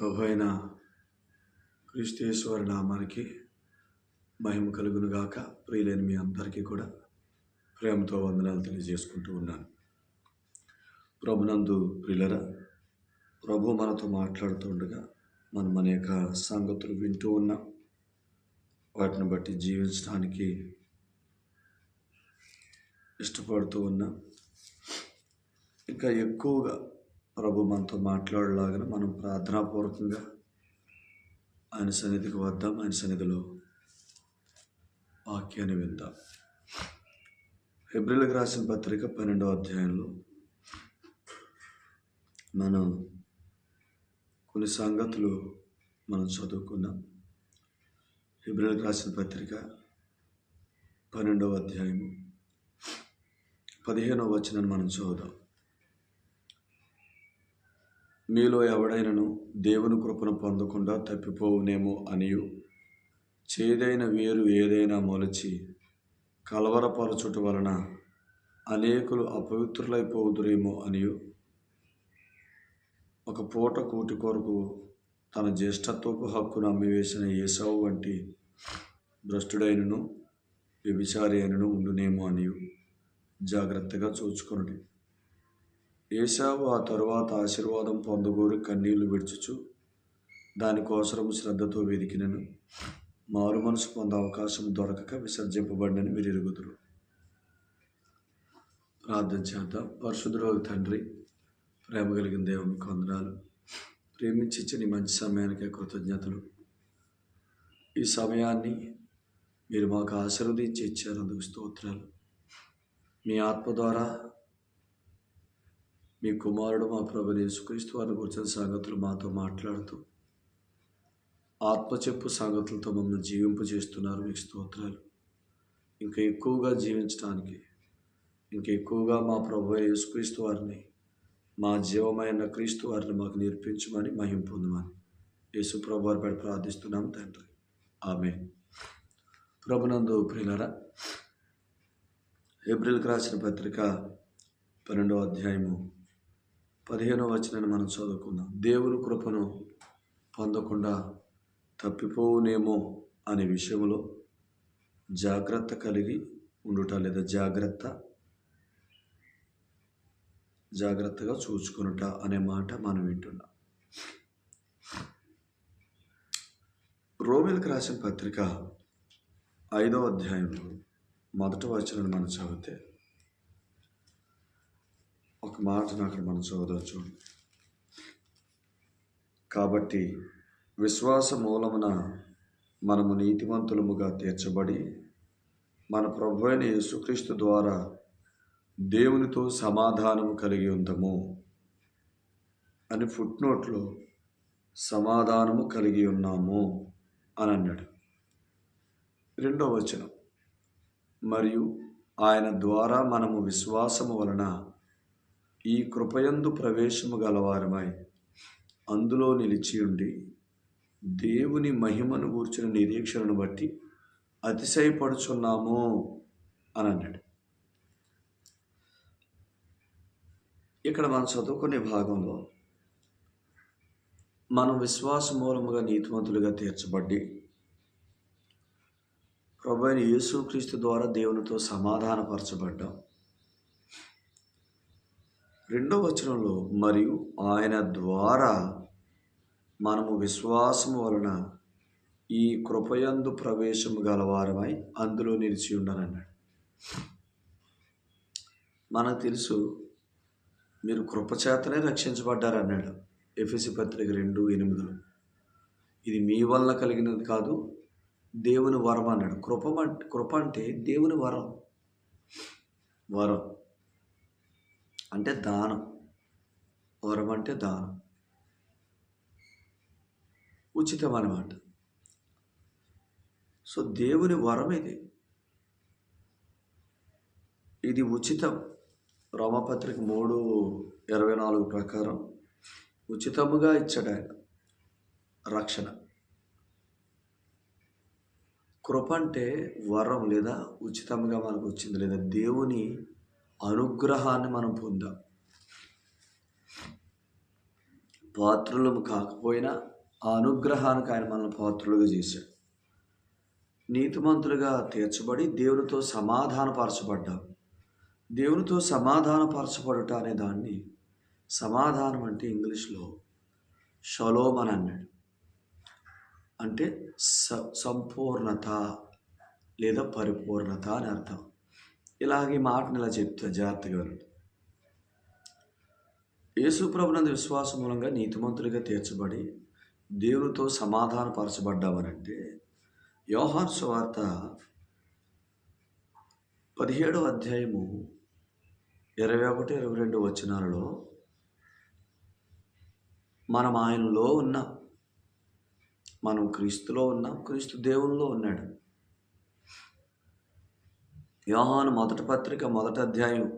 ప్రభు అయిన క్రీస్తేశ్వర నామానికి మహిమ కలుగునుగాక. ప్రియులైన మీ అందరికీ కూడా ప్రేమతో వందనాలు తెలియజేసుకుంటూ ఉన్నాను. ప్రభునందు ప్రియులరా ప్రభు మనతో మాట్లాడుతుండగా మనం అనేక సంగతులు వింటూ ఉన్నాం. వాటిని బట్టి జీవించడానికి ఇష్టపడుతూ ఉన్నాం. ఇంకా ఎక్కువగా ప్రభు మనతో మాట్లాడలాగిన మనం ప్రార్థనాపూర్వకంగా ఆయన సన్నిధికి వద్దాం. ఆయన సన్నిధిలో వాక్యాన్ని విందాం. ఫిబ్రిల్కి రాసిన పత్రిక పన్నెండవ అధ్యాయంలో మనం కొన్ని సంగతులు మనం చదువుకున్నాం. ఫిబ్రిల్కి రాసిన పత్రిక పన్నెండవ అధ్యాయము పదిహేనవ వచనాన్ని మనం చదువుదాం. మీలో ఎవడైనను దేవుని కృపను పొందకుండా తప్పిపోవునేమో అనియు. చేదైన వేరు ఏదైనా మొలచి కలవరపరచుట వలన అనేకులు అపవిత్రులైపోదురేమో అనియు. ఒక పూట కూటి కొరకు తన జ్యేష్ఠత్వపు హక్కును అమ్మివేసిన ఏసావు వంటి భ్రష్టుడైనను వ్యభిచారి అయినను ఉండునేమో అనియు. జాగ్రత్తగా చూచుకొనుడి. ఏసావు ఆ తరువాత ఆశీర్వాదం పొందగోరి కన్నీళ్ళు విడుచుచు దానికోసరం శ్రద్ధతో వెదికినను. మారు మనసు పొందే అవకాశం దొరకక విసర్జింపబడినని మీరు ఎరుగుదురు. ప్రార్థన చేద్దాం. పరిశుద్ధుడు తండ్రి ప్రేమ కలిగిన దేవుని కొందనాలు ప్రేమించి ఇచ్చిన ఈ మంచి సమయానికి కృతజ్ఞతలు. ఈ సమయాన్ని మీరు మాకు ఆశీర్వదించి ఇచ్చారు అందుకు స్తోత్రాలు. మీ ఆత్మ ద్వారా మీ కుమారుడు మా ప్రభు యేసుక్రీస్తు వారిని గురించిన సంగతులు మాతో మాట్లాడుతూ ఆత్మ చెప్పు సంగతులతో మమ్మల్ని జీవింపజేస్తున్నారు మీకు స్తోత్రాలు. ఇంకా ఎక్కువగా జీవించడానికి ఇంకా ఎక్కువగా మా ప్రభు యేసుక్రీస్తు వారిని మా జీవమైన క్రీస్తు వారిని మాకు నేర్పించమని మహిం పొందమని యేసు ప్రభు వారి పడి ప్రార్థిస్తున్నాం తండ్రి. ఆమె ప్రభునందు ప్రియులరా ఏప్రిల్కి రాసిన పత్రిక పన్నెండవ అధ్యాయము పదిహేనో వచనాన్ని మనం చదువుకుందాం. దేవుని కృపను పొందకుండా తప్పిపోవునేమో అనే విషయంలో జాగ్రత్త కలిగి ఉండుట లేదా జాగ్రత్త జాగ్రత్తగా చూసుకునుట అనే మాట మనం వింటున్నాం. రోమిల్కి రాసిన పత్రిక ఐదవ అధ్యాయంలో మొదటి వచనాన్ని మనం చదివితే ఒక మాటను అక్కడ మనం చదువుదాం చూడండి కాబట్టి విశ్వాస మూలమున మనము నీతిమంతులముగా తీర్చబడి మన ప్రభు అయిన యేసుక్రీస్తు ద్వారా దేవునితో సమాధానము కలిగి ఉందము అని ఫుట్ నోట్లో సమాధానము కలిగి ఉన్నాము అని అన్నాడు. రెండవ వచనం. మరియు ఆయన ద్వారా మనము విశ్వాసము వలన ఈ కృపయందు ప్రవేశము గలవారమై అందులో నిలిచి ఉండి దేవుని మహిమను గూర్చిన నిరీక్షణను బట్టి అతిశయపడుచున్నాము అని అన్నాడు. ఇక్కడ మనం చదువుకునే భాగంలో మనం విశ్వాస మూలముగా నీతివంతులుగా తీర్చబడి ప్రభు అయిన యేసుక్రీస్తు ద్వారా దేవునితో సమాధానపరచబడ్డాం. రెండవ వచనంలో మరియు ఆయన ద్వారా మనము విశ్వాసము వలన ఈ కృపయందు ప్రవేశము గలవారమై అందులో నిలిచి ఉండనన్నాడు. మనకు తెలుసు మీరు కృపచేతనే రక్షించబడ్డారన్నాడు ఎఫ్ఎసి పత్రిక రెండు ఎనిమిదిలో. ఇది మీ వల్ల కలిగినది కాదు దేవుని వరం అన్నాడు. కృప కృప అంటే దేవుని వరం. వరం. అంటే దానం. వరం అంటే దానం. ఉచితం అన్నమాట సో దేవుని వరం ఇది. ఇది ఉచితం. రోమపత్రిక మూడు ఇరవై నాలుగు ప్రకారం ఉచితముగా ఇచ్చాడు ఆయన. రక్షణ. కృప అంటే వరం లేదా ఉచితంగా మనకు వచ్చింది లేదా దేవుని అనుగ్రహాన్ని మనం పొందాం. పాత్రలు కాకపోయినా ఆ అనుగ్రహానికి ఆయన మనల్ని పాత్రలుగా చేశాడు. నీతిమంతులుగా తీర్చబడి దేవునితో సమాధానపరచబడ్డాం. దేవునితో సమాధానపరచబడుట అనే దాన్ని సమాధానం అంటే ఇంగ్లీష్లో షలోమ్ అని అన్నాడు. అంటే స సంపూర్ణత లేదా పరిపూర్ణత అని అర్థం. ఇలాగే మాటను ఇలా చెప్తా జాగ్రత్తగా వినండి. యేసుప్రభునందు విశ్వాసం మూలంగా నీతిమంతులుగా తీర్చబడి దేవునితో సమాధానపరచబడ్డామనంటే యోహాన్ సువార్త పదిహేడవ అధ్యాయము ఇరవై ఒకటి ఇరవై రెండు వచనాలలో మనం ఆయనలో ఉన్నాం. మనం క్రీస్తులో ఉన్నాం. క్రీస్తు దేవుల్లో ఉన్నాడు. యోహాను మొదటి పత్రిక మొదటి అధ్యాయం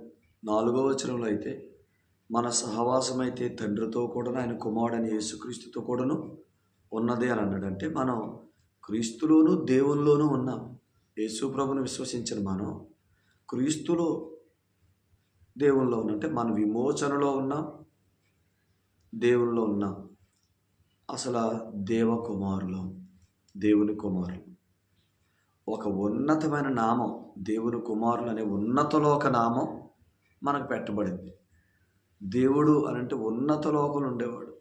నాలుగో వచనంలో అయితే మన సహవాసం అయితే తండ్రితో కూడాను ఆయన కుమారుడని యేసుక్రీస్తుతో కూడాను ఉన్నది అని అన్నాడు అంటే మనం క్రీస్తులోను దేవుల్లోనూ ఉన్నాం. యేసు ప్రభుని విశ్వసించిన మనం క్రీస్తులో దేవుల్లో ఉన్నంటే అంటే మన విమోచనలో ఉన్నాం దేవుల్లో ఉన్నాం. అసలు దేవ కుమారులు దేవుని కుమారులు. ఒక ఉన్నతమైన నామం దేవుని కుమారులు అనే ఉన్నతలోక నామం మనకు పెట్టబడింది. దేవుడు అని అంటే ఉన్నత లోకంలో ఉండేవాడు.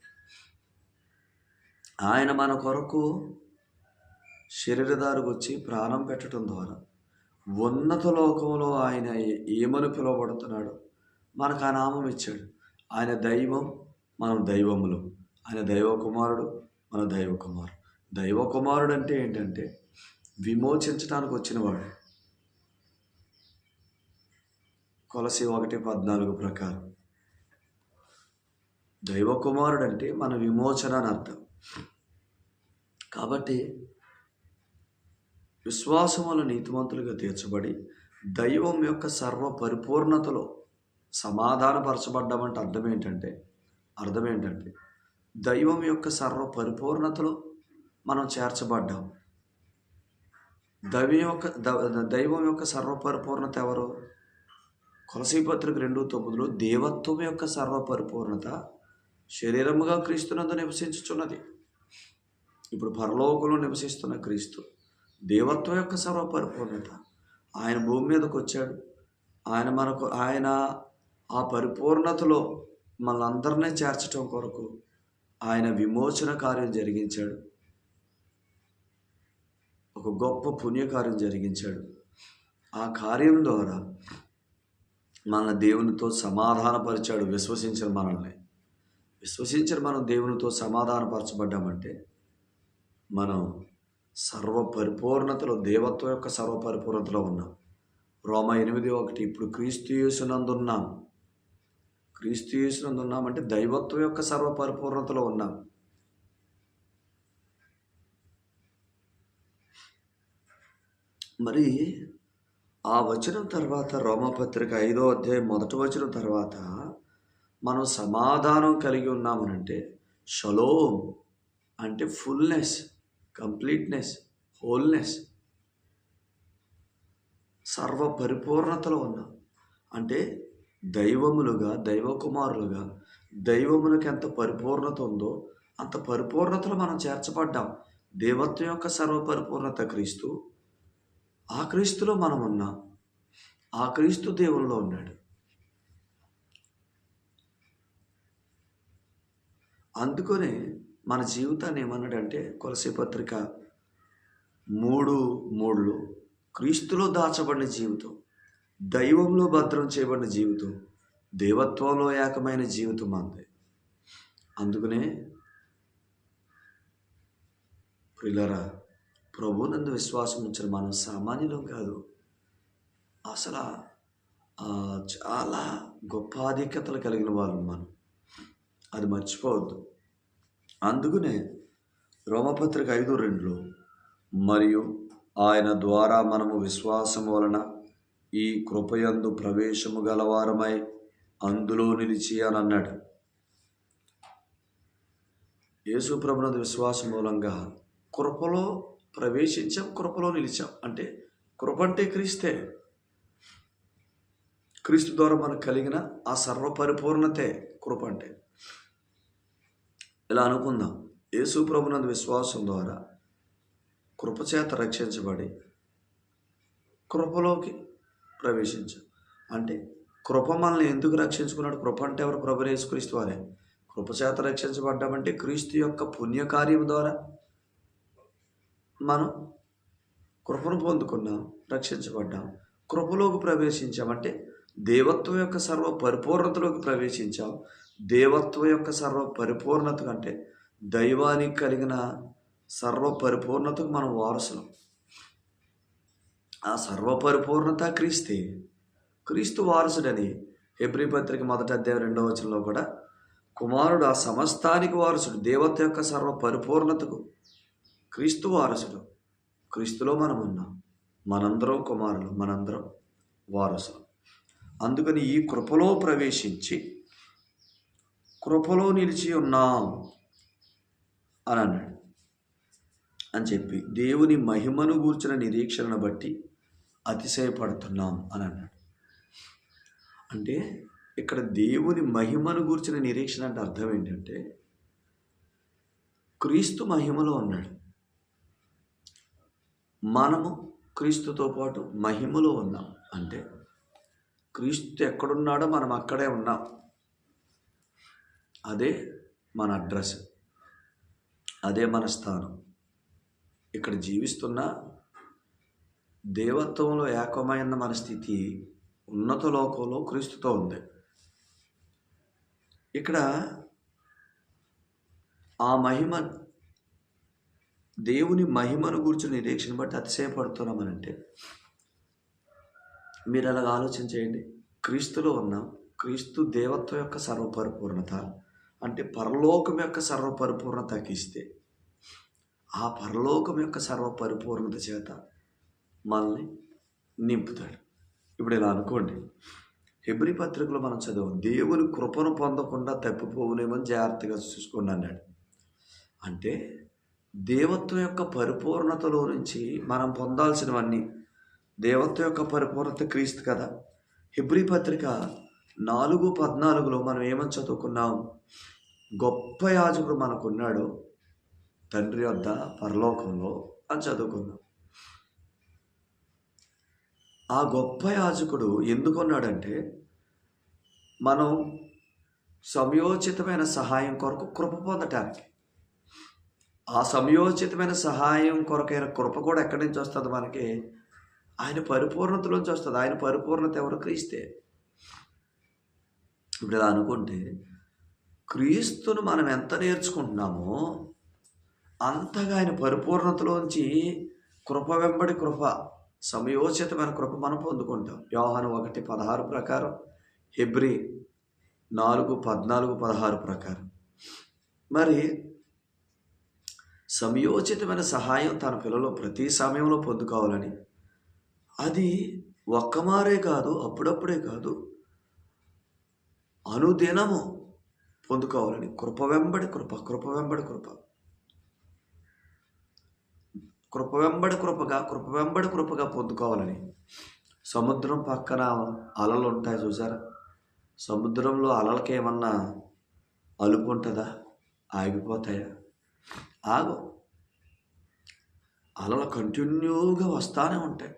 ఆయన మన కొరకు శరీరదారుకు వచ్చి ప్రాణం పెట్టడం ద్వారా ఉన్నత లోకంలో ఆయన ఏమని పిలువబడుతున్నాడు మనకు ఆ నామం ఇచ్చాడు. ఆయన దైవం మనం దైవములు. ఆయన దైవ కుమారుడు మన దైవ కుమారుడు దైవ కుమారుడు అంటే ఏంటంటే విమోచించడానికి వచ్చినవాడు కొలసి ఒకటి పద్నాలుగు ప్రకారం. దైవ కుమారుడు అంటే మన విమోచన అని అర్థం. కాబట్టి విశ్వాసముల నీతిమంతులుగా తీర్చబడి దైవం యొక్క సర్వ పరిపూర్ణతలో సమాధానపరచబడ్డామంటే అర్థం ఏంటంటే అర్థం ఏంటంటే దైవం యొక్క సర్వ పరిపూర్ణతలో మనం చేర్చబడ్డాం. Hmm. దైవం యొక్క దైవం యొక్క సర్వపరిపూర్ణత ఎవరు? కొలసీపత్రిక రెండు తొమ్మిదిలో దేవత్వం యొక్క సర్వపరిపూర్ణత శరీరముగా క్రీస్తునందు నివసించుచున్నది. ఇప్పుడు పరలోకంలో నివసిస్తున్న క్రీస్తు దేవత్వం యొక్క సర్వపరిపూర్ణత. ఆయన భూమి మీదకి వచ్చాడు ఆయన మనకు ఆయన ఆ పరిపూర్ణతలో మనందరినీ చేర్చడం కొరకు ఆయన విమోచన కార్యం జరిగించాడు. ఒక గొప్ప పుణ్యకార్యం జరిగించాడు. ఆ కార్యం ద్వారా మన దేవునితో సమాధానపరిచాడు విశ్వసించిన మనల్ని. విశ్వసించిన మనం దేవునితో సమాధానపరచబడ్డామంటే మనం సర్వ పరిపూర్ణతలో దేవత్వం యొక్క సర్వ పరిపూర్ణతలో ఉన్నాం. రోమ ఎనిమిది ఒకటి ఇప్పుడు క్రీస్తు యేసునందున్నాం క్రీస్తు యేసునందు దైవత్వం యొక్క సర్వ పరిపూర్ణతలో ఉన్నాం. మరి ఆ వచనం తర్వాత రోమపత్రిక ఐదో అధ్యాయం మొదటి వచనం తర్వాత మనం సమాధానం కలిగి ఉన్నామనంటే షలోం అంటే ఫుల్నెస్ కంప్లీట్నెస్ హోల్నెస్. సర్వ పరిపూర్ణతలో ఉన్నాం. అంటే దైవములుగా దైవకుమారులుగా దైవములకు ఎంత పరిపూర్ణత ఉందో అంత పరిపూర్ణతలో మనం చేర్చబడ్డాం. దేవత్వం యొక్క సర్వ పరిపూర్ణత క్రీస్తు ఆ క్రీస్తులో మనం ఉన్నాం. ఆ క్రీస్తు దేవుల్లో ఉన్నాడు. అందుకనే మన జీవితాన్ని ఏమన్నాడంటే కొలసి పత్రిక మూడు మూడులో క్రీస్తులో దాచబడిన జీవితం దైవంలో భద్రం చేయబడిన జీవితం దేవత్వంలో ఏకమైన జీవితం అంది అందుకనే ప్రిలరా ప్రభునందు విశ్వాసం ఉంచిన మనం సామాన్యులం కాదు. అసలు చాలా గొప్ప ఆధిక్యతలు కలిగిన వాళ్ళం మనం. అది మర్చిపోవద్దు. అందుకనే రోమపత్రిక ఐదు రెండులో మరియు ఆయన ద్వారా మనము విశ్వాసం వలన ఈ కృపయందు ప్రవేశము గలవారమై అందులో నిలిచి అని అన్నాడు. యేసు విశ్వాసం మూలంగా కృపలో ప్రవేశించాం కృపలో నిలిచాం. అంటే కృప అంటే క్రీస్తే. క్రీస్తు ద్వారా మనకు కలిగిన ఆ సర్వ పరిపూర్ణతే కృప అంటే. ఇలా అనుకుందాం? యేసు ప్రభునందు విశ్వాసం ద్వారా కృపచేత రక్షించబడి కృపలోకి ప్రవేశించాం. అంటే కృప మనల్ని ఎందుకు రక్షించుకున్నాడు? కృప అంటే ఎవరు? ప్రభు యేసుక్రీస్తు వారే. కృపచేత రక్షించబడ్డామంటే క్రీస్తు యొక్క పుణ్యకార్యం ద్వారా మనం కృపను పొందుకున్నాం రక్షించబడ్డాం కృపలోకి ప్రవేశించామంటే దేవత్వం యొక్క సర్వ పరిపూర్ణతలోకి ప్రవేశించాం. దేవత్వం యొక్క సర్వ పరిపూర్ణత కంటే దైవానికి కలిగిన సర్వ పరిపూర్ణతకు మనం వారసులం. ఆ సర్వ పరిపూర్ణత క్రీస్తే క్రీస్తు వారసుడని హెబ్రి పత్రిక మొదటి అధ్యాయం రెండవ వచనంలో కూడా కుమారుడు ఆ సమస్తానికి వారసుడు దేవత యొక్క సర్వ పరిపూర్ణతకు క్రీస్తు వారసుడు క్రీస్తులో మనం ఉన్నాం మనందరం కుమారులు మనందరం వారసులు. అందుకని ఈ కృపలో ప్రవేశించి కృపలో నిలిచి ఉన్నాం అని అన్నాడు. అని చెప్పి దేవుని మహిమను గూర్చిన నిరీక్షణను బట్టి అతిశయపడుతున్నాం అని అన్నాడు. అంటే ఇక్కడ దేవుని మహిమను గూర్చిన నిరీక్షణ అంటే అర్థం ఏంటంటే క్రీస్తు మహిమలో ఉన్నాడు. మనము క్రీస్తుతో పాటు మహిమలో ఉన్నాం. అంటే క్రీస్తు ఎక్కడున్నాడో మనం అక్కడే ఉన్నాం. అదే మన అడ్రస్. అదే మన స్థానం. ఇక్కడ జీవిస్తున్న దేవత్వంలో ఏకమైన మన స్థితి ఉన్నత లోకంలో క్రీస్తుతో ఉంది. ఇక్కడ ఆ మహిమ దేవుని మహిమను గురించి నిరీక్షణ బట్టి అతిశయపడుతున్నామనంటే మీరు అలాగ ఆలోచన చేయండి. క్రీస్తులో ఉన్నాం. క్రీస్తు దేవత్వం యొక్క సర్వపరిపూర్ణత అంటే పరలోకం యొక్క సర్వపరిపూర్ణతకి ఇస్తే ఆ పరలోకం యొక్క సర్వపరిపూర్ణత చేత మనల్ని నింపుతాడు. ఇప్పుడు ఇలా అనుకోండి. హెబ్రి పత్రికలో మనం చదువు దేవుని కృపను పొందకుండా తప్పిపోవునేమని జాగ్రత్తగా చూసుకోండి అన్నాడు. అంటే దేవత్వం యొక్క పరిపూర్ణతలో నుంచి మనం పొందాల్సినవన్నీ దేవత్వం యొక్క పరిపూర్ణత క్రీస్తు కదా. హిబ్రి పత్రిక నాలుగు పద్నాలుగులో మనం ఏమని చదువుకున్నాం? గొప్ప యాజకుడు మనకున్నాడు తండ్రి వద్ద పరలోకంలో అని చదువుకున్నాం. ఆ గొప్ప యాజకుడు ఎందుకున్నాడంటే మనం సమయోచితమైన సహాయం కొరకు కృప పొందటానికి. ఆ సమయోచితమైన సహాయం కొరకైన కృప కూడా ఎక్కడి నుంచి వస్తుంది మనకి? ఆయన పరిపూర్ణతలోంచి వస్తుంది. ఆయన పరిపూర్ణత ఎవరు? క్రీస్తే. ఇప్పుడు ఇలా అనుకుంటే క్రీస్తును మనం ఎంత నేర్చుకుంటున్నామో అంతగా ఆయన పరిపూర్ణతలోంచి కృప వెంబడి కృప సమయోచితమైన కృప మనం పొందుకుంటాం. వ్యవహారం ఒకటి పదహారు ప్రకారం హెబ్రి నాలుగు పద్నాలుగు పదహారు ప్రకారం. మరి సమయోచితమైన సహాయం తన పిల్లలు ప్రతి సమయంలో పొందుకోవాలని. అది ఒక్కమారే కాదు అప్పుడప్పుడే కాదు అనుదినము పొందుకోవాలని. కృప వెంబడి కృప కృప వెంబడి కృప. కృప వెంబడి కృపగా కృప వెంబడి కృపగా పొందుకోవాలని. సముద్రం పక్కన అలలు ఉంటాయి చూసారా? సముద్రంలో అలలకి ఏమన్నా అలుపు ఉంటుందా? ఆగిపోతాయా? ఆగు. అలలు కంటిన్యూగా వస్తానే ఉంటాయి.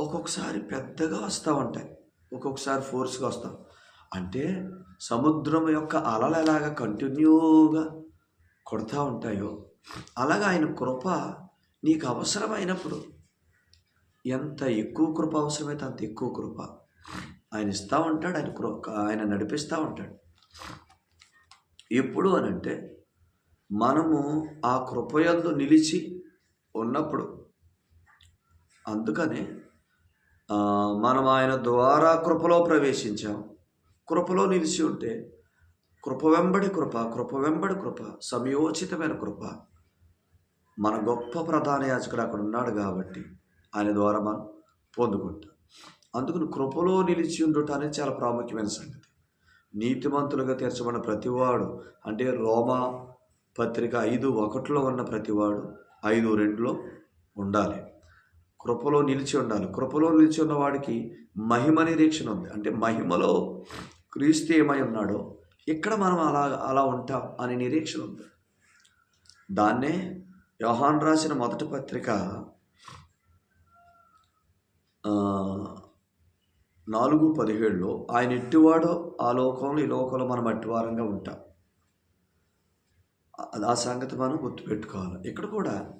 ఒక్కొక్కసారి పెద్దగా వస్తూ ఉంటాయి. ఒక్కొక్కసారి ఫోర్స్గా వస్తాం. అంటే సముద్రం యొక్క అలలు ఎలాగ కంటిన్యూగా కొడతా ఉంటాయో అలాగా ఆయన కృప నీకు అవసరమైనప్పుడు. ఎంత ఎక్కువ కృప అవసరమైతే అంత ఎక్కువ కృప. ఆయన ఇస్తూ ఉంటాడు ఆయన కృప ఆయన నడిపిస్తూ ఉంటాడు. ఎప్పుడు అని అంటే మనము ఆ కృపయందు నిలిచి ఉన్నప్పుడు. అందుకనే మనం ఆయన ద్వారా కృపలో ప్రవేశించాం. కృపలో నిలిచి ఉంటే కృప వెంబడి కృప కృప వెంబడి కృప సమయోచితమైన కృప. మన గొప్ప ప్రధాన యాజకుడు అక్కడ ఉన్నాడు కాబట్టి ఆయన ద్వారా మనం పొందుకుంటాం. అందుకని కృపలో నిలిచి ఉండటం అనేది చాలా ప్రాముఖ్యమైన సంగతి. నీతిమంతులుగా తీర్చబడిన ప్రతివాడు అంటే రోమా పత్రిక ఐదు ఒకటిలో ఉన్న ప్రతివాడు ఐదు రెండులో ఉండాలి. కృపలో నిలిచి ఉండాలి. కృపలో నిలిచి ఉన్నవాడికి మహిమ నిరీక్షణ ఉంది. అంటే మహిమలో క్రీస్తు ఏమై ఉన్నాడో ఇక్కడ మనం అలా అలా ఉంటాం అనే నిరీక్షణ ఉంది. దాన్నే యోహాన్ రాసిన మొదటి పత్రిక నాలుగు పదిహేడులో ఆయన ఎట్టివాడో ఆ లోకంలో ఈ లోకంలో మనం అట్టివారంగా ఉంటాం. ఆ- సంగతి మనం గుర్తుపెట్టుకోవాలి. ఇక్కడ కూడా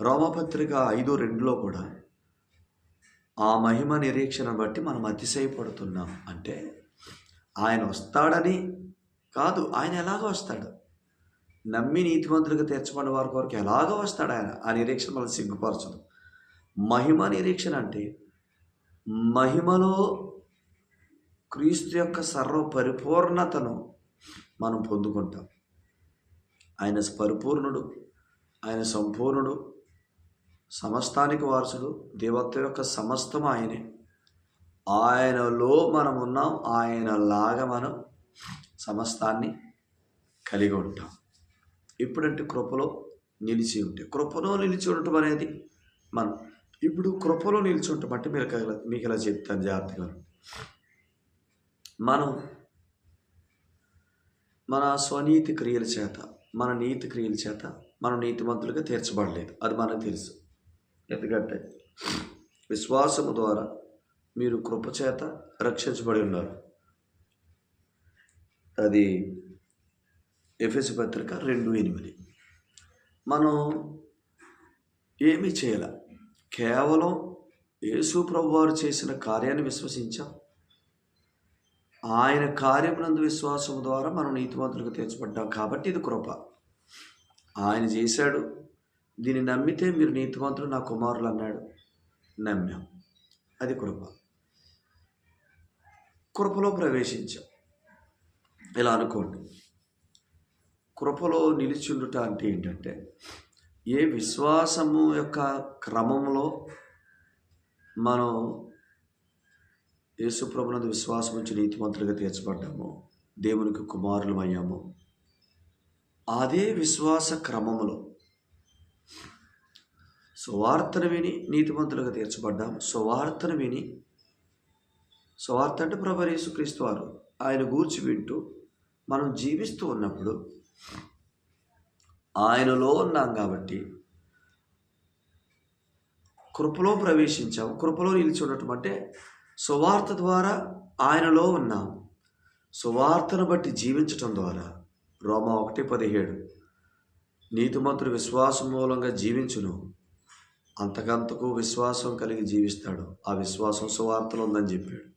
రోమపత్రిక ఐదు రెండులో కూడా ఆ మహిమ నిరీక్షణ బట్టి మనం అతిశయపడుతున్నాం. అంటే ఆయన వస్తాడని కాదు ఆయన ఎలాగో వస్తాడు? నమ్మి నీతిమంతులకు తీర్చబడిన వారి కొరకు ఎలాగో వస్తాడు ఆయన? ఆ నిరీక్షణ మనం సిగ్గుపరచదు. మహిమ నిరీక్షణ అంటే మహిమలో క్రీస్తు యొక్క సర్వ పరిపూర్ణతను మనం పొందుకుంటాం. ఆయన పరిపూర్ణుడు ఆయన సంపూర్ణుడు సమస్తానికి వారసుడు దేవత్వ యొక్క సమస్తం ఆయనే. ఆయనలో మనం ఉన్నాం ఆయనలాగా మనం సమస్తాన్ని కలిగి ఉంటాం. ఇప్పుడంటే కృపలో నిలిచి ఉంటే కృపలో నిలిచి ఉండటం అనేది మనం ఇప్పుడు కృపలో నిలిచి బట్టి మీరు మీకు ఇలా చెప్తాను జాగ్రత్తగా మనం మన స్వనీతి క్రియల చేత మన నీతి క్రియల చేత మనం నీతిమంతులుగా తీర్చబడలేదు. అది మనకు తెలుసు. ఎందుకంటే విశ్వాసము ద్వారా మీరు కృప చేత రక్షించబడి ఉన్నారు. అది ఎఫ్ఎస్ పత్రిక రెండు ఎనిమిది. మనం ఏమీ చేయాల? కేవలం యేసు ప్రభు వారు చేసిన కార్యాన్ని విశ్వసించాం. ఆయన కార్యమునందు విశ్వాసం ద్వారా మనం నీతిమంతులకు తీర్చబడ్డాం కాబట్టి ఇది కృప. ఆయన చేశాడు. దీన్ని నమ్మితే మీరు నీతిమంతులు నా కుమారులు అన్నాడు. నమ్మాం. అది కృప. కృపలో ప్రవేశించాం. ఇలా అనుకోండి. కృపలో నిలిచుండుట అంటే ఏంటంటే ఏ విశ్వాసము యొక్క క్రమంలో మనం యేసుప్రభునందు విశ్వాసం నుంచి నీతిమంతులుగా తీర్చబడ్డాము దేవునికి కుమారులం అయ్యాము అదే విశ్వాస క్రమములో సువార్తను విని నీతిమంతులుగా తీర్చబడ్డాము. సువార్తను విని సువార్త అంటే ప్రభు యేసుక్రీస్తు వారు ఆయన గూర్చి వింటూ మనం జీవిస్తూ ఉన్నప్పుడు ఆయనలో ఉన్నాం కాబట్టి కృపలో ప్రవేశించాం. కృపలో నిలిచి ఉండటం అంటే సువార్త ద్వారా ఆయనలో ఉన్నాం. సువార్తను బట్టి జీవించటం ద్వారా. రోమా ఒకటి పదిహేడు. నీతిమంతుడు విశ్వాసం మూలంగా జీవించును. అంతకంతకు విశ్వాసం కలిగి జీవిస్తాడు. ఆ విశ్వాసం సువార్తలో ఉందని చెప్పాడు.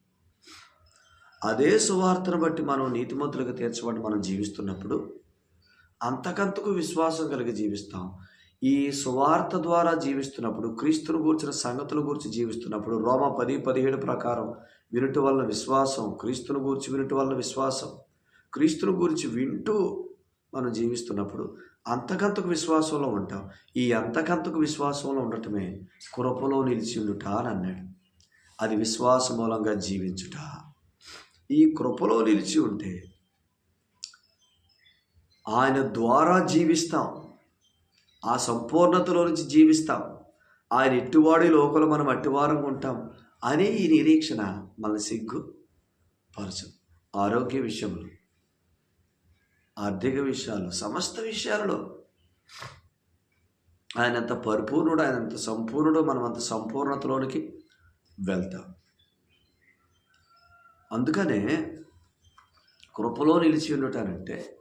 అదే సువార్తను బట్టి మనం నీతిమంతులుగా తీర్చబడి మనం జీవిస్తున్నప్పుడు అంతకంతకు విశ్వాసం కలిగి జీవిస్తాం. ఈ సువార్త ద్వారా జీవిస్తున్నప్పుడు క్రీస్తును గూర్చిన సంగతుల గురించి జీవిస్తున్నప్పుడు రోమ పది పదిహేడు ప్రకారం వినుట వలన విశ్వాసం క్రీస్తును గూర్చి వినుట వలన విశ్వాసం క్రీస్తును గురించి వింటూ మనం జీవిస్తున్నప్పుడు అంతకంతకు విశ్వాసంలో ఉంటాం. ఈ అంతకంతకు విశ్వాసంలో ఉండటమే కృపలో నిలిచి ఉండుట అని అన్నాడు. అది విశ్వాస మూలంగా జీవించుట. ఈ కృపలో నిలిచి ఉంటే ఆయన ద్వారా జీవిస్తాం. ఆ సంపూర్ణతలో నుంచి జీవిస్తాం. ఆయన ఇట్టువాడి లోపల మనం అట్టివారంగా ఉంటాం అనే ఈ నిరీక్షణ మన సిగ్గు పరచు ఆరోగ్య విషయంలో ఆర్థిక విషయాలు సమస్త విషయాలలో. ఆయన అంత పరిపూర్ణుడు ఆయన అంత సంపూర్ణుడు మనం అంత సంపూర్ణతలోనికి వెళ్తాం. అందుకనే కృపలో నిలిచి ఉండటానంటే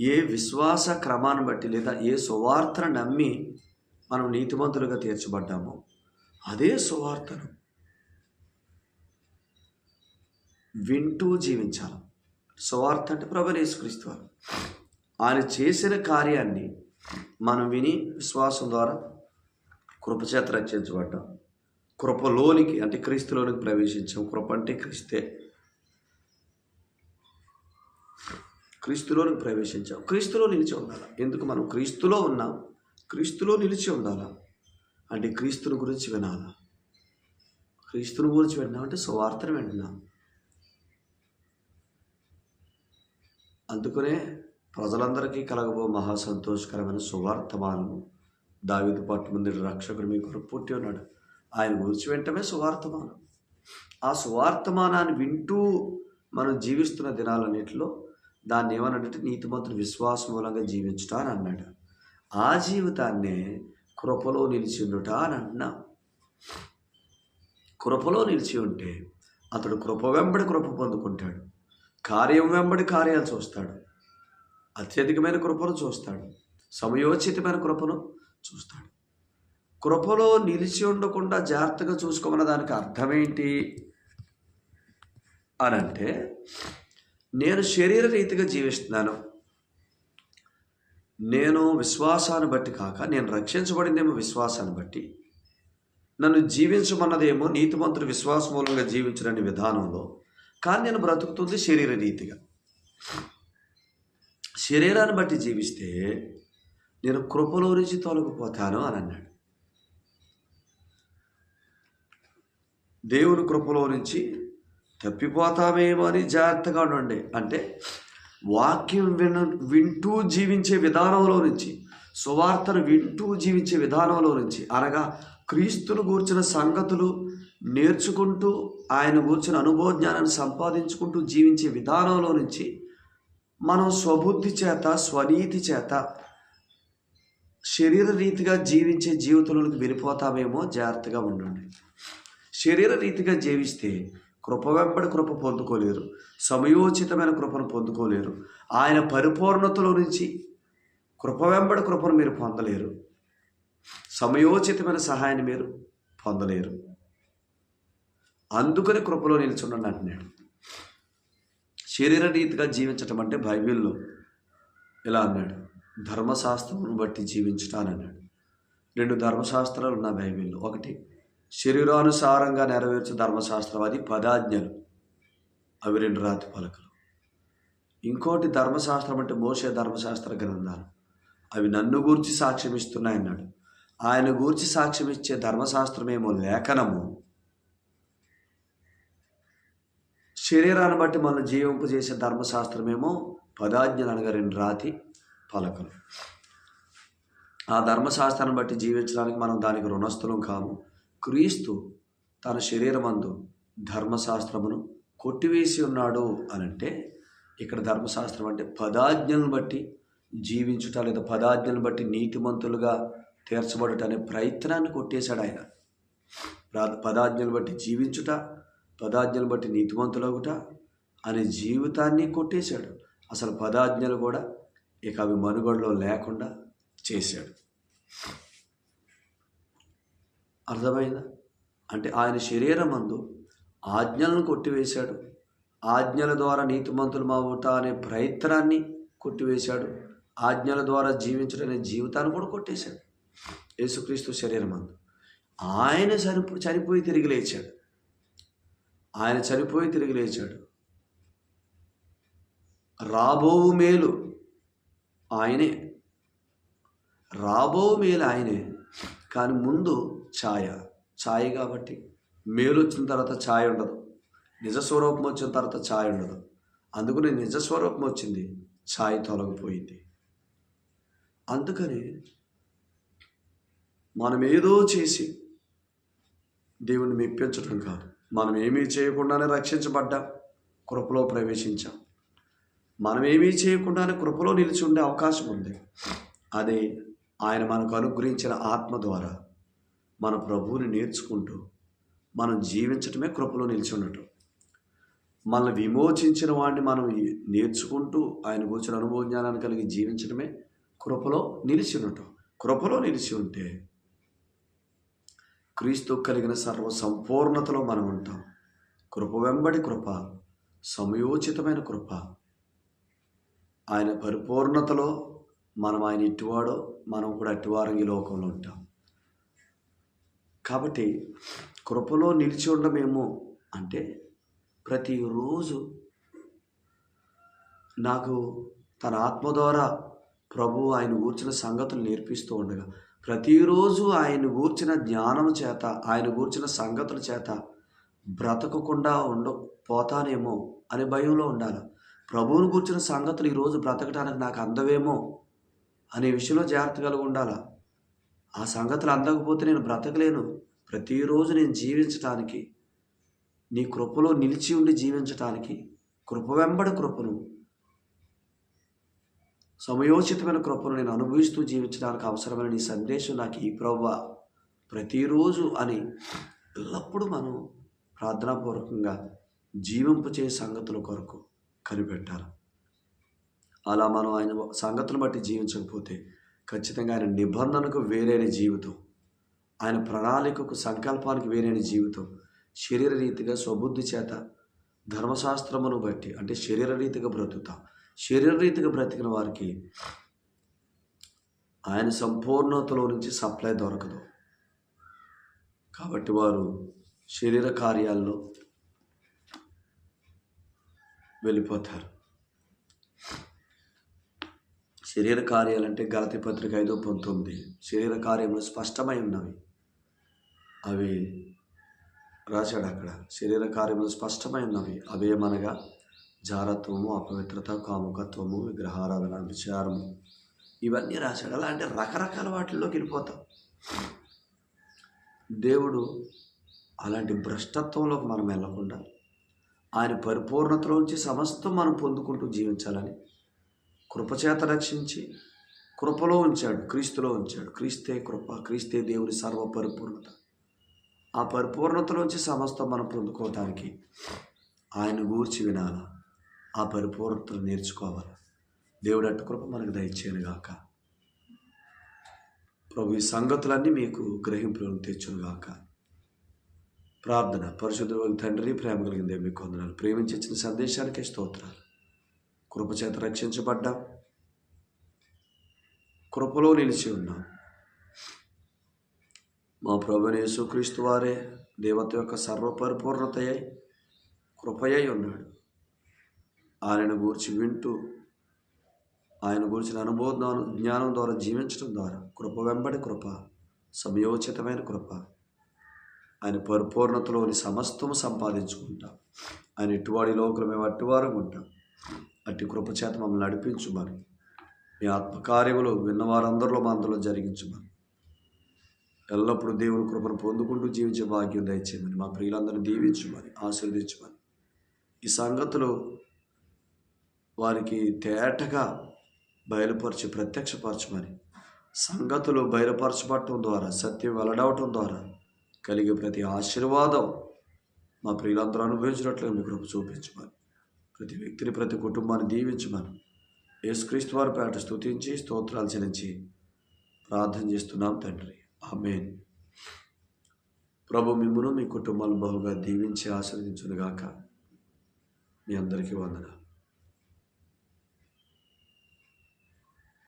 ఏ విశ్వాస క్రమాన్ని బట్టి లేదా ఏ సువార్తను నమ్మి మనం నీతిమంతులుగా తీర్చబడ్డామో అదే సువార్తను వింటూ జీవించాలి. సువార్త అంటే ప్రభలేసుక్రీస్తు వారు. ఆయన చేసిన కార్యాన్ని మనం విని విశ్వాసం ద్వారా కృపచేత రక్షించబడ్డాం. కృపలోనికి అంటే క్రీస్తులోనికి ప్రవేశించాం. కృప అంటే క్రీస్తే. క్రీస్తులోనికి ప్రవేశించాం. క్రీస్తులో నిలిచి ఉండాలి? ఎందుకు మనం క్రీస్తులో ఉన్నాం? క్రీస్తులో నిలిచి ఉండాలా? అంటే క్రీస్తుని గురించి వినాలా? క్రీస్తుని గురించి వింటున్నాం అంటే సువార్తను వింటున్నాం. అందుకనే ప్రజలందరికీ కలగబో మహా సంతోషకరమైన సువార్తమానము దావిదు పట్టు ముందు రక్షకుడు మీ కొరకు పుట్టి ఉన్నాడు. ఆయన గురించి వెంటనే సువార్తమానం ఆ సువార్తమానాన్ని వింటూ మనం జీవిస్తున్న దినాలన్నింటిలో దాన్ని ఏమన్నాడంటే నీతిమంతుడు విశ్వాసం మూలంగా జీవించుట అని అన్నాడు. ఆ జీవితాన్నే కృపలో నిలిచి ఉండుట అని అంటున్నాం కృపలో నిలిచి ఉంటే అతడు కృప వెంబడి కృప పొందుకుంటాడు. కార్యం వెంబడి కార్యాలు చూస్తాడు. అత్యధికమైన కృపను చూస్తాడు. సమయోచితమైన కృపను చూస్తాడు. కృపలో నిలిచి ఉండకుండా జాగ్రత్తగా చూసుకోమన్న దానికి అర్థమేంటి అని అంటే నేను శరీర రీతిగా జీవిస్తున్నాను. నేను విశ్వాసాన్ని బట్టి కాక నేను రక్షించబడిందేమో విశ్వాసాన్ని బట్టి నన్ను జీవించమన్నదేమో నీతిమంతుడు విశ్వాస మూలంగా జీవించడని విధానంలో కానీ నేను బ్రతుకుతుంది శరీర రీతిగా శరీరాన్ని బట్టి జీవిస్తే నేను కృపలో నుంచి తొలగిపోతాను అని అన్నాడు. దేవుని కృపలో నుంచి తప్పిపోతామేమో అని జాగ్రత్తగా ఉండండి. అంటే వాక్యం విన వింటూ జీవించే విధానంలో నుంచి సువార్తను వింటూ జీవించే విధానంలో నుంచి అనగా క్రీస్తును గూర్చిన సంగతులు నేర్చుకుంటూ ఆయన గూర్చిన అనుభవ జ్ఞానాన్ని సంపాదించుకుంటూ జీవించే విధానంలో నుంచి మనం స్వబుద్ధి చేత స్వనీతి చేత శరీర రీతిగా జీవించే జీవితంలోకి వెళ్ళిపోతామేమో జాగ్రత్తగా ఉండండి. శరీర రీతిగా జీవిస్తే కృప వెంబడి కృప పొందుకోలేరు. సమయోచితమైన కృపను పొందుకోలేరు. ఆయన పరిపూర్ణతలో నుంచి కృప వెంబడి కృపను మీరు పొందలేరు. సమయోచితమైన సహాయాన్ని మీరు పొందలేరు. అందుకని కృపలో నిల్చుండండి అంటున్నాడు. శరీర రీతిగా జీవించటం అంటే బైబిల్లో ఇలా అన్నాడు. ధర్మశాస్త్రమును బట్టి జీవించటాన్ని అన్నాడు రెండు ధర్మశాస్త్రాలు ఉన్నాయి బైబిల్లో. ఒకటి శరీరానుసారంగా నెరవేర్చే ధర్మశాస్త్రం అది పదాజ్ఞలు. అవి రెండు రాతి పలకలు. ఇంకోటి ధర్మశాస్త్రం అంటే మోసే ధర్మశాస్త్ర గ్రంథాలు. అవి నన్ను గూర్చి సాక్ష్యం ఇస్తున్నాయన్నాడు ఆయన గూర్చి సాక్ష్యం ఇచ్చే ధర్మశాస్త్రమేమో లేఖనము. శరీరాన్ని బట్టి మనం జీవింపు చేసే ధర్మశాస్త్రమేమో పదాజ్ఞలు అనగా రెండు రాతి పలకలు. ఆ ధర్మశాస్త్రాన్ని బట్టి జీవించడానికి మనం దానికి రుణస్థులం కాము. క్రీస్తు తన శరీరమందు ధర్మశాస్త్రమును కొట్టివేసి ఉన్నాడు అని అంటే ఇక్కడ ధర్మశాస్త్రం అంటే పదాజ్ఞలను బట్టి జీవించుట లేదా పదాజ్ఞలను బట్టి నీతిమంతులుగా తీర్చబడుట అనే ప్రయత్నాన్ని కొట్టేశాడు ఆయన. పదాజ్ఞలు బట్టి జీవించుట పదాజ్ఞలు బట్టి నీతిమంతులగుట అనే జీవితాన్ని కొట్టేశాడు. అసలు పదాజ్ఞలు కూడా ఇక అవి మనుగడలో లేకుండా చేశాడు. అర్థమైందా? అంటే ఆయన శరీరం అందు ఆజ్ఞలను కొట్టివేశాడు. ఆజ్ఞల ద్వారా నీతిమంతులు మావుతా అనే ప్రయత్నాన్ని కొట్టివేశాడు. ఆజ్ఞల ద్వారా జీవించడం అనే జీవితాన్ని కూడా కొట్టేశాడు. యేసుక్రీస్తు శరీరం అందు ఆయన చనిపో చనిపోయి తిరిగి లేచాడు. ఆయన చనిపోయి తిరిగి లేచాడు. రాబోవు మేలు ఆయనే. రాబో మేలు ఆయనే. కానీ ముందు ఛాయ. ఛాయ కాబట్టి మేలు వచ్చిన తర్వాత ఛాయ ఉండదు. నిజ స్వరూపం వచ్చిన తర్వాత ఛాయ ఉండదు. అందుకని నిజ స్వరూపం వచ్చింది ఛాయ తొలగిపోయింది. అందుకని మనం ఏదో చేసి దేవుణ్ణి మెప్పించడం కాదు. మనం ఏమీ చేయకుండానే రక్షించబడ్డాం కృపలో ప్రవేశించాం. మనం ఏమీ చేయకుండానే కృపలో నిలిచి ఉండే అవకాశం ఉంది. అది ఆయన మనకు అనుగ్రహించిన ఆత్మ ద్వారా మన ప్రభువుని నేర్చుకుంటూ మనం జీవించటమే కృపలో నిలిచి ఉండటం. మనల్ని విమోచించిన వాడిని మనం నేర్చుకుంటూ ఆయన కూర్చుని అనుభవ జ్ఞానాన్ని కలిగి జీవించడమే కృపలో నిలిచి ఉండటం. కృపలో నిలిచి ఉంటే క్రీస్తు కలిగిన సర్వ సంపూర్ణతలో మనం ఉంటాం. కృప వెంబడి కృప సమయోచితమైన కృప. ఆయన పరిపూర్ణతలో మనం ఆయన ఇటువాడో మనం కూడా అటువారం ఈ లోకంలో ఉంటాం. కాబట్టి కృపలో నిలిచి ఉండమేమో అంటే ప్రతిరోజు నాకు తన ఆత్మ ద్వారా ప్రభు ఆయన గూర్చిన సంగతులు నేర్పిస్తూ ఉండగా ప్రతిరోజు ఆయన గూర్చిన జ్ఞానం చేత ఆయన కూర్చిన సంగతుల చేత బ్రతకకుండా ఉండ పోతానేమో అనే భయంలో ఉండాలి? ప్రభువుని కూర్చిన సంగతులు ఈరోజు బ్రతకడానికి నాకు అందవేమో అనే విషయంలో జాగ్రత్త కలిగి ఉండాలా? ఆ సంగతులు అందకపోతే నేను బ్రతకలేను. ప్రతిరోజు నేను జీవించటానికి నీ కృపలో నిలిచి ఉండి జీవించటానికి కృప వెంబడి కృపను సమయోచితమైన కృపను నేను అనుభవిస్తూ జీవించడానికి అవసరమైన నీ సందేశం నాకు ఈ ప్రవ్వ ప్రతిరోజు అని ఎల్లప్పుడూ మనం ప్రార్థనాపూర్వకంగా జీవింపచే సంగతుల కొరకు కనిపెట్టాలి. అలా మనం ఆయన సంగతులు బట్టి జీవించకపోతే ఖచ్చితంగా ఆయన నిబంధనకు వేరైన జీవితం. ఆయన ప్రణాళికకు సంకల్పానికి వేరైన జీవితం. శరీర రీతిగా స్వబుద్ధి చేత ధర్మశాస్త్రమును బట్టి అంటే శరీర రీతిగా బ్రతుకుతాం. శరీర రీతిగా బ్రతికిన వారికి ఆయన సంపూర్ణతలో నుంచి సప్లై దొరకదు. కాబట్టి వారు శరీర కార్యాల్లో వెళ్ళిపోతారు. శరీర కార్యాలంటే గలతి పత్రిక ఐదో పంతొమ్మిది. శరీర కార్యములు స్పష్టమై ఉన్నవి. అవి రాశాడు అక్కడ. శరీర కార్యములు స్పష్టమై ఉన్నవి. అవి ఏమనగా జారత్వము అపవిత్రత కాముకత్వము విగ్రహారాధన విచారము. ఇవన్నీ రాశాడు. అలా అంటే రకరకాల వాటిల్లోకి వెళ్ళిపోతాం. దేవుడు అలాంటి భ్రష్టత్వంలోకి మనం వెళ్ళకుండా ఆయన పరిపూర్ణతలోంచి సమస్తం మనం పొందుకుంటూ జీవించాలని కృపచేత రక్షించి కృపలో ఉంచాడు క్రీస్తులో ఉంచాడు. క్రీస్తే కృప క్రీస్తే దేవుని సర్వ పరిపూర్ణత ఆ పరిపూర్ణతలోంచి సమస్తం మనం పొందుకోవటానికి ఆయన గూర్చి వినాలా? ఆ పరిపూర్ణతను నేర్చుకోవాలి? దేవుడు అట్టు కృప మనకు దయచేయను గాక. ప్రభు ఈ సంగతులన్నీ మీకు గ్రహింపులను తెచ్చును గాక. ప్రార్థన పరిశుద్ధ తండ్రి ప్రేమ కలిగిందే మీకు వందనాలు. ప్రేమించిన సందేశానికి సందేశానికే స్తోత్రాలు. కృపచేత రక్షించబడ్డాం. కృపలో నిలిచి ఉన్నాం. మా ప్రభు యేసుక్రీస్తు వారే దేవత యొక్క సర్వపరిపూర్ణతయ్యై కృపయ్యై ఉన్నాడు. ఆయన గూర్చి వింటూ ఆయన గురించిన అనుబోధన జ్ఞానం ద్వారా జీవించడం ద్వారా కృప వెంబడి కృప సమయోచితమైన కృప. ఆయన పరిపూర్ణతలోని సమస్తము సంపాదించుకుంటాం. ఆయన ఇటువాడి లోకలు మేము అట్టువారం ఉంటాం. అట్టి కృప చేత మమ్మల్ని నడిపించుమని. మీ ఆత్మకార్యములు విన్నవారందరిలో మా అందరిలో జరిగించుమని. ఎల్లప్పుడూ దేవుని కృపను పొందుకుంటూ జీవించే భాగ్యం దయచేయమని. మా ప్రియులందరినీ దీవించుమని ఆశీర్వదించమని. ఈ సంగతులు వారికి తేటగా బయలుపరిచి ప్రత్యక్షపరచమని. సంగతులు బయలుపరచబడటం ద్వారా సత్యం వెల్లడవటం ద్వారా కలిగే ప్రతి ఆశీర్వాదం మా ప్రియులందరూ అనుభవించినట్లుగా మీ కృప చూపించమని. ప్రతి వ్యక్తిని ప్రతి కుటుంబాన్ని దీవించమని. యేసుక్రీస్తు వారి పేట స్తుతించి స్తోత్రాలు చెల్లించి ప్రార్థన చేస్తున్నాం తండ్రి. ఆమెన్. ప్రభు మిమ్మును మీ కుటుంబాలను బహుగా దీవించి ఆశ్రదించునుగాక మీ అందరికీ వందనాలు.